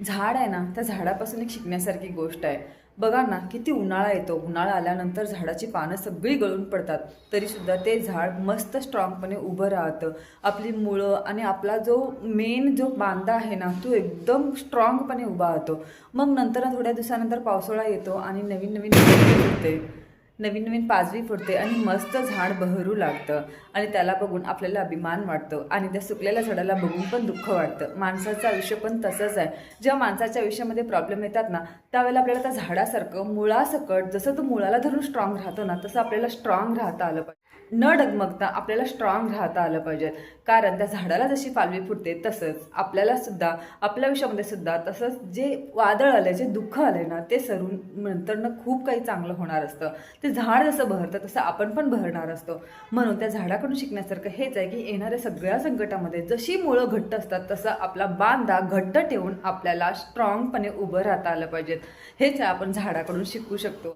झाड आहे ना त्या झाडापासून एक शिकण्यासारखी गोष्ट आहे. बघा ना किती उन्हाळा येतो. उन्हाळा आल्यानंतर झाडाची पानं सगळी गळून पडतात. तरीसुद्धा ते झाड मस्त स्ट्रॉंगपणे उभं राहतं. आपली मुळं आणि आपला जो मेन जो बांधा आहे ना तो एकदम स्ट्रॉंगपणे उभा राहतो. मग नंतर थोड्या दिवसानंतर पावसाळा येतो आणि नवीन नवीन होते नवीन नवीन पाचवी फुटते आणि मस्त झाड बहरू लागतं. आणि त्याला बघून आपल्याला अभिमान वाटतो. आणि त्या सुकलेल्या झाडाला बघून पण दुःख वाटतं. माणसाचं आयुष्य पण तसंच आहे. जेव्हा माणसाच्या आयुष्यामध्ये प्रॉब्लेम येतात ना त्यावेळेला आपल्याला त्या झाडासारखं मुळासकट जसं तो मुळाला धरून स्ट्रॉंग राहतो ना तसं आपल्याला स्ट्रॉंग राहता आलं पाहिजे. न डगमगता आपल्याला स्ट्रॉंग राहता आलं पाहिजे. कारण त्या झाडाला जशी पालवी फुटते तसंच आपल्याला सुद्धा आपल्या आयुष्यामध्ये सुद्धा तसंच जे वादळ आलं जे दुःख आलं ना ते सरून नंतरनं खूप काही चांगलं होणार असतं. ते झाड जसं बहरतं तसं आपण पण बहरणार असतो. म्हणून त्या झाडाकडून शिकण्यासारखं हेच आहे की येणाऱ्या सगळ्या संकटामध्ये जशी मुळं घट्ट असतात तसं आपला बांधा घट्ट ठेवून आपल्याला स्ट्रॉंगपणे उभं राहता आलं पाहिजेत. हेच आपण झाडाकडून शिकू शकतो.